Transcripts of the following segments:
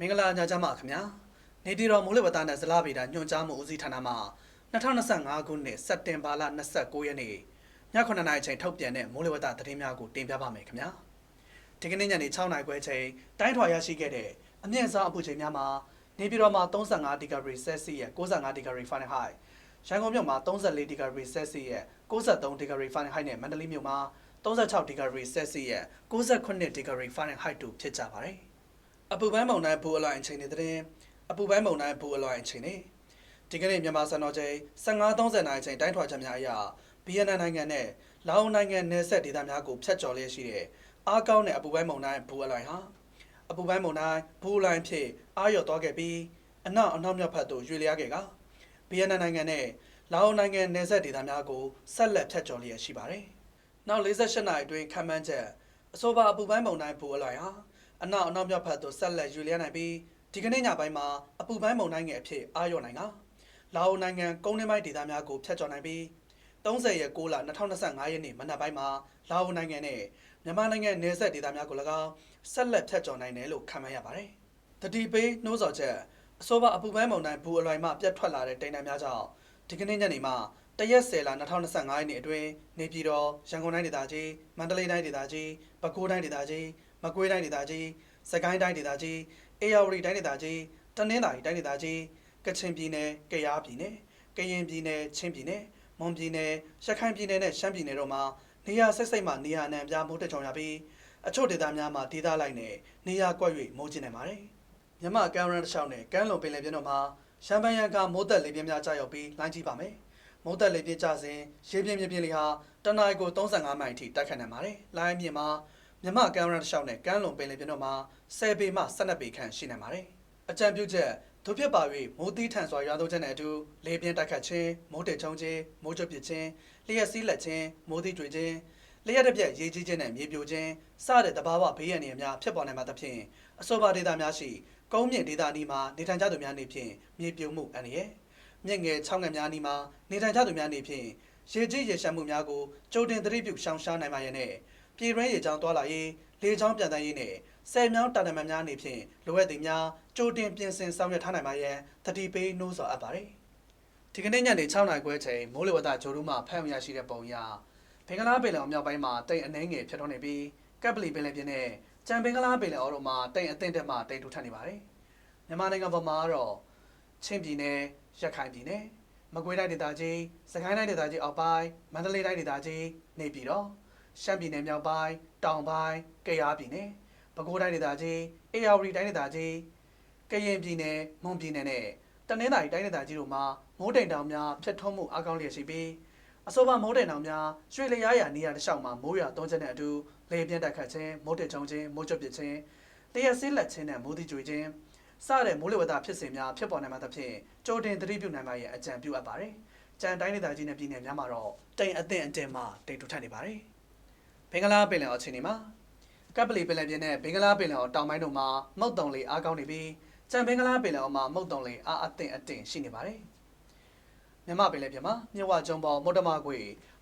မင်္ဂလာညချမ်းပါခင်ဗျာနေပြည်တော်မိုးလေဝသနဲ့ဇလားဗေဒညွှန်ကြားမှုဦးစီးဌာနမှ2025ခုနှစ်စက်တင်ဘာလ29ရက်နေ့ည9:00နာရီအချိန်ထုတ်ပြန်တဲ့မိုးလေဝသသတင်းများကိုတင်ပြပါမယ်ခင်ဗျာဒီကနေ့ညနေ6:00နာရီခွဲချိန်တိုင်းထွာရရှိခဲ့တဲ့အမြင့်ဆုံးအပူချိန်များမှာနေပြည်တော်မှာ35ဒီဂရီဆဲလ်စီယပ်65ဒီဂရီဖာရင်ဟိုက်ရန်ကုန်မြို့မှာ34ဒီဂရီဆဲလ်စီယပ်63ဒီဂရီဖာရင်ဟိုက်နဲ့မန္တလေးမြို့မှာ36ဒီဂရီဆဲလ်စီယပ်69ဒီဂရီဖာရင်ဟိုက်တို့ဖြစ်ကြပါတယ် အပူပိုင်းမုန်တိုင်းဘူအလွိုင်အချိန်နေတဲ့အပူပိုင်းမုန်တိုင်းဘူအလွိုင်အချိန်နေဒီကနေ့မြန်မာစံတော်ချိန်15:30နာရီချိန်တိုင်းထွာချက်များအရဗီယက်နမ်နိုင်ငံနဲ့လာအိုနိုင်ငံနယ်စပ်ဒေသများကိုဖြတ်ကျော်လျက်ရှိတဲ့အားကောင်းတဲ့အပူပိုင်းမုန်တိုင်းဘူအလွိုင်ဟာအပူပိုင်းမုန်တိုင်းဘူအလွိုင်ဖြစ်အားလျော့သွားခဲ့ပြီးအနောက်အနောက်မြောက်ဘက်သို့ရွေ့လျားခဲ့ကဗီယက်နမ်နိုင်ငံနဲ့လာအိုနိုင်ငံနယ်စပ်ဒေသများကိုဆက်လက်ဖြတ်ကျော်လျက်ရှိပါတယ်။နောက်48နာရီအတွင်းခံမှန်းချက်အဆိုပါအပူပိုင်းမုန်တိုင်းဘူအလွိုင်ဟာ အနောက်အနောက်မြောက်ဘက်သို့ဆက်လက်ယူလျားနိုင်ပြီးဒီကနေ့ညပိုင်းမှာအပူပိုင်းမုန်တိုင်းငယ်အဖြစ်အာရုံနိုင်ကလာအိုနိုင်ငံကုန်းနှင်းပိုင်းဒေသများကိုဖျက်ချော်နိုင်ပြီး30ရက်6လ2025ရက်နေ့မနက်ပိုင်းမှာလာအိုနိုင်ငံနဲ့မြန်မာနိုင်ငံနယ်စပ်ဒေသများကို၎င်းဆက်လက်ဖျက်ချော်နိုင်တယ်လို့ခန့်မှန်းရပါတယ်။တတိပေးနှိုးဆော်ချက်အဆိုပါအပူပိုင်းမုန်တိုင်းဘူအလွိုင်မှပြတ်ထွက်လာတဲ့တိမ်တန်းများကြောင့်ဒီကနေ့ညနေမှာတရက်10လ2025ရက်နေ့အတွင်းနေပြည်တော်ရန်ကုန်တိုင်းဒေသကြီးမန္တလေးတိုင်းဒေသကြီးပဲခူးတိုင်းဒေသကြီး မကွေးတိုင်းဒေသကြီးစကိုင်းတိုင်းဒေသကြီးအေရဝတီတိုင်းဒေသကြီးတနင်္သာရီတိုင်းဒေသကြီးကချင်ပြည်နယ်ကယားပြည်နယ်ကရင်ပြည်နယ်ချင်းပြည်နယ်မွန်ပြည်နယ်ရခိုင်ပြည်နယ်နဲ့ရှမ်းပြည်နယ်တို့မှာနေရာဆက်စိတ်မှနေရာအနှံ့အပြားမိုးတက်ချုံရပြီးအချို့ဒေသများမှာဒေသလိုက်နဲ့နေရာကွက်၍မိုးကျနေပါတယ်မြမကမ်းရန်တစ်လျှောက်နဲ့ကမ်းလွန်ပင်လယ်ပြင်တို့မှာရှမ်းပန်းရန်ကမိုးတက်လေပြင်းများကြာရောက်ပြီးလိုင်းကြည့်ပါမယ်မိုးတက်လေပြင်းကြစဉ်ရေပြင်းမြပြင်းလေးဟာတနအီကို35မိုင်အထိတိုက်ခတ်နိုင်ပါတယ်လိုင်းအမြင့်မှာ မြမကမ်းရန်တစ်လျှောက်နဲ့ကမ်းလွန်ပင်လယ်ပြင်တို့မှာ10ပေမှ12ပေခန့်ရှိနိုင်ပါတယ်။အကြံပြုချက်တို့ဖြစ်ပါ၍မိုးသီးထန်စွာရွာသွန်းခြင်းနဲ့အတူလေပြင်းတိုက်ခတ်ခြင်းမိုးတေချုံခြင်းမိုးကြွပစ်ခြင်းလျှက်စီးလက်ခြင်းမိုးသီးတွေခြင်းလျှက်တစ်ပြက်ရေကြီးခြင်းနဲ့မြေပြိုခြင်းစတဲ့တဘာဝဘေးရန်တွေများဖြစ်ပေါ်နိုင်မှာသဖြင့်အဆိုပါဒေသများရှိကုန်းမြင့်ဒေသအနီးမှာနေထိုင်ကြသူများနေဖြင့်မြေပြိုမှုအန္တရာယ်မြင့်ငယ်ချောင်းငယ်များအနီးမှာနေထိုင်ကြသူများနေဖြင့်ရေကြီးရေရှမ်းမှုများကိုကြိုတင်သတိပြုရှောင်ရှားနိုင်ပါရဲ့နဲ့ ပြည်တွင်းရေချောင်းတွာလာရေးလေချောင်းပြန်တန်းရေးနဲ့ဆယ်မြောင်းတာနမန်များအနေဖြင့်လိုအပ်သည်များကြိုတင်ပြင်ဆင်ဆောင်ရွက်ထားနိုင်ပါရန်တတိပေးနှိုးဆော်အပ်ပါတယ်။ဒီကနေ့ညနေ6နာရီခွဲချိန်မိုးလေဝသဂျိုရုမှဖမ်းရရှိတဲ့ပုံအရဘင်္ဂလားပင်လယ်အော်မြောက်ပိုင်းမှာတိမ်အနှဲငယ်ဖြစ်ထွန်းနေပြီးကပ်ပလီပင်လယ်ပြင်နဲ့ကြံဘင်္ဂလားပင်လယ်အော်တို့မှာတိမ်အသင့်တက်မှတိမ်ထူထပ်နေပါတယ်။မြန်မာနိုင်ငံပေါ်မှာတော့ချင်းပြည်နယ်ရခိုင်ပြည်နယ်မကွေးတိုင်းဒေသကြီးစကိုင်းတိုင်းဒေသကြီးအောက်ပိုင်းမန္တလေးတိုင်းဒေသကြီးနေပြည်တော် ရှမ်းပြည်နယ်မြောက်ပိုင်းတောင်ပိုင်းကယားပြည်နယ်ပဲခူးတိုင်းဒေသကြီးအေရဝတီတိုင်းဒေသကြီးကရင်ပြည်နယ်မွန်ပြည်နယ်နဲ့တနင်္သာရီတိုင်းဒေသကြီးတို့မှာမိုးတိမ်တောင်များဖျက်ထုံးမှုအကောင်းလျက်ရှိပြီးအဆိုပါမိုးတိမ်တောင်များရွှေလျားရာနေရာတစ်လျှောက်မှာမိုးရွာသွန်းခြင်းနဲ့အတူလေပြင်းတက်ခတ်ခြင်းမိုးတက်ချုံခြင်းမိုးကြွပစ်ခြင်းလျှက်စည်းလက်ခြင်းနဲ့မိုးတိကျွေခြင်းစတဲ့မိုးလေဝသဖြစ်စဉ်များဖြစ်ပေါ်နိုင်မှာသဖြင့်ကြိုတင်သတိပြုနိုင်ပါရဲ့အကြံပြုအပ်ပါတယ်။ကြံတိုင်းဒေသကြီးနဲ့ပြည်နယ်များမှာတော့တိမ်အသင့်အတင်မှတိမ်ထူထပ်နေပါတယ်။ ဘင်္ဂလားပင်လယ်အော်အခြေအနေမှာကပ်ပလီပင်လယ်ပြင်နဲ့ဘင်္ဂလားပင်လယ်အော်တောင်ပိုင်းတို့မှာမုတ်တုံလေအားကောင်းနေပြီးကြံဘင်္ဂလားပင်လယ်အော်မှာမုတ်တုံလေအားအသင့်အတင့်ရှိနေပါတယ်။မြမပင်လယ်ပြင်မှာမြဝကျုံပေါ်မုတ်တမကွေ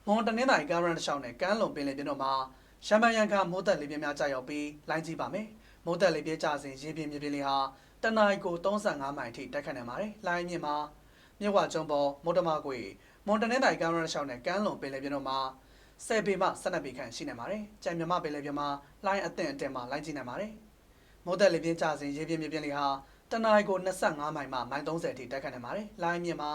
မွန်တနင်္သာရီကမ်းရန်တစ်လျှောက်နဲ့ကမ်းလွန်ပင်လယ်ပြင်တို့မှာရှမ်းပန်းရန်ကမိုးသက်လေပြင်းများကြာရောက်ပြီးလိုင်းကြီးပါမယ်။မိုးသက်လေပြင်းကျစဉ်ရေပြင်းမြေပြင်းလေးဟာတနအီကို35မိုင်အထိတိုက်ခတ်နိုင်ပါတယ်။လိုင်းမြင့်မှာမြဝကျုံပေါ်မုတ်တမကွေမွန်တနင်္သာရီကမ်းရန်တစ်လျှောက်နဲ့ကမ်းလွန်ပင်လယ်ပြင်တို့မှာ 10ပေမှ12ပေခန့်ရှိနိုင်ပါတယ်။ကြံမြမပင်လယ်ပြင်မှာလိုင်းအသင့်အတင်မှလိုင်းကြည့်နိုင်ပါတယ်။မိုးသက်လေပြင်းကျစဉ်ရေပြင်းမြေပြင်းလေးဟာတနအီကို25မိုင်မှမိုင်30အထိတိုက်ခတ်နိုင်ပါတယ်။လိုင်းမြင့်မှာ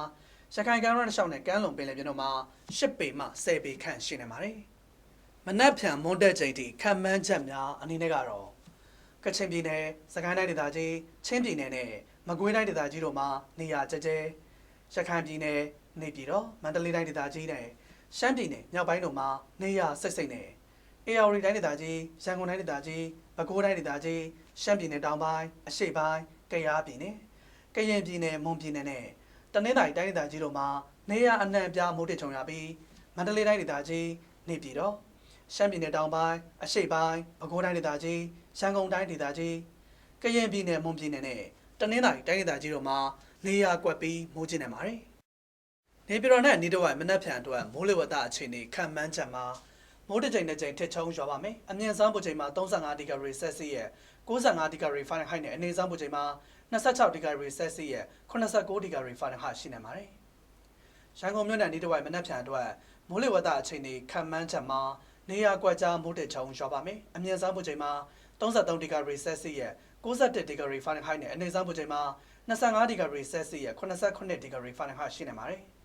ရခိုင်ကမ်းရိုးတစ်လျှောက်နဲ့ကမ်းလွန်ပင်လယ်ပြင်တို့မှာ10ပေမှ10ပေခန့်ရှိနိုင်ပါတယ်။မနက်ဖြန်မွန်းတက်ချိန်ထိခံမှန်းချက်များအနေနဲ့ကတော့ကချင်ပြည်နယ်စကိုင်းတိုင်းဒေသကြီးချင်းပြည်နယ်နဲ့မကွေးတိုင်းဒေသကြီးတို့မှာနေရာကျကျဲရခိုင်ပြည်နယ်နေပြည်တော်မန္တလေးတိုင်းဒေသကြီးနဲ့ ရှမ်းပြည်နယ်မြောက်ပိုင်းတို့မှာနေရစိတ်စိတ်နဲ့အေရဝတီတိုင်းဒေသကြီးရန်ကုန်တိုင်းဒေသကြီးပဲခူးတိုင်းဒေသကြီးရှမ်းပြည်နယ်တောင်ပိုင်းအရှေ့ပိုင်းကယားပြည်နယ်ကရင်ပြည်နယ်မွန်ပြည်နယ်နဲ့တနင်္သာရီတိုင်းဒေသကြီးတို့မှာနေရအနှံ့အပြားမိုးထစ်ချုံရပြီးမန္တလေးတိုင်းဒေသကြီးနေပြည်တော်ရှမ်းပြည်နယ်တောင်ပိုင်းအရှေ့ပိုင်းပဲခူးတိုင်းဒေသကြီးရန်ကုန်တိုင်းဒေသကြီးကရင်ပြည်နယ်မွန်ပြည်နယ်နဲ့တနင်္သာရီတိုင်းဒေသကြီးတို့မှာနေရကွက်ပြီးမိုးကျနေပါတယ် နေပြည်တော်နဲ့နေတော့မနက်ဖြန်အတွက်မိုးလေဝသအခြေအနေခံမှန်းချက်မှာမိုးတစ်ကြိမ်တစ်ကြိမ်ထစ်ချုံရွာပါမယ်။အမြင့်ဆုံးပူချိန်မှာ35ဒီဂရီဆယ်စီယပ်95ဒီဂရီဖာရင်ဟိုက်နဲ့အနေဆောင်ပူချိန်မှာ26ဒီဂရီဆယ်စီယပ်89ဒီဂရီဖာရင်ဟိုက်ရှိနေပါတယ်။ရန်ကုန်မြို့နယ်နေတဝိုင်မနက်ဖြန်အတွက်မိုးလေဝသအခြေအနေခံမှန်းချက်မှာနေရာကွက်ကြားမိုးတက်ချောင်းရွာပါမယ်။အမြင့်ဆုံးပူချိန်မှာ33ဒီဂရီဆယ်စီယပ်61ဒီဂရီဖာရင်ဟိုက်နဲ့အနေဆောင်ပူချိန်မှာ25ဒီဂရီဆယ်စီယပ်89ဒီဂရီဖာရင်ဟိုက်ရှိနေပါတယ်။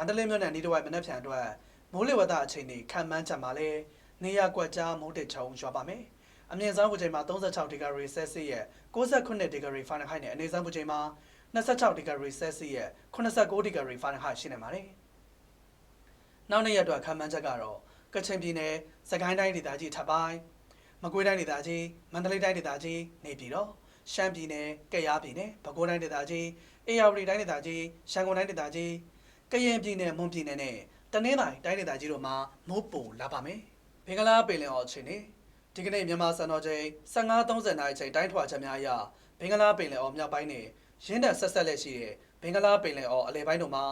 မန္တလေးမြို့နယ်နေတဝိုင်မနက်ဖြန်အတွက်မိုးလေဝသအခြေအနေခံမှန်းချက်မှာလည်းနေရာကွက်ကြားမိုးတက်ချောင်းရွာပါမယ်။အမြင့်ဆုံးပူချိန်မှာ36ဒီဂရီဆယ်စီယပ်69ဒီဂရီဖာရင်ဟိုက်နဲ့အနေဆုံးပူချိန်မှာ26ဒီဂရီဆယ်စီယပ်89ဒီဂရီဖာရင်ဟိုက်ရှိနေပါတယ်။နောက်နေ့ရက်အတွက်ခံမှန်းချက်ကတော့ကချင်ပြည်နယ်၊စကိုင်းတိုင်းဒေသကြီးထပ်ပိုင်းမကွေးတိုင်းဒေသကြီးမန္တလေးတိုင်းဒေသကြီးနေပြည်တော်ရှမ်းပြည်နယ်ကယားပြည်နယ်ပဲခူးတိုင်းဒေသကြီးအေရဝတီတိုင်းဒေသကြီးရှမ်းကုန်တိုင်းဒေသကြီး ကရင်ပြည်နယ်မွန်ပြည်နယ်နဲ့တနင်္သာရီတိုင်းဒေသကြီးတို့မှာမိုးပိုလာပါမယ်။ဘင်္ဂလားပင်လယ်အော်အခြေအနေဒီကနေ့မြန်မာစံတော်ချိန်15:30နာရီချိန်တိုင်းထွာချက်များအရဘင်္ဂလားပင်လယ်အော်မြောက်ပိုင်းနဲ့ရင်းနှံဆက်ဆက်လက်ရှိတဲ့ဘင်္ဂလားပင်လယ်အော်အလယ်ပိုင်းတို့မှာ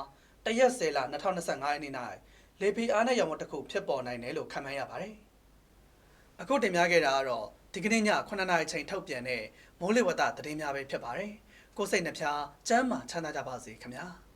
တရက်10လ2025ရက်နေ့၌လေပီအားနဲ့ရောင်မတစ်ခုဖြစ်ပေါ်နိုင်တယ်လို့ခန့်မှန်းရပါတယ်။အခုတင်ပြခဲ့တာကတော့ဒီကနေ့ည9နာရီချိန်ထုတ်ပြန်တဲ့မိုးလေဝသသတင်းများပဲဖြစ်ပါတယ်။ကိုယ်စိတ်နှပြချမ်းမာချမ်းသာကြပါစေခင်ဗျာ။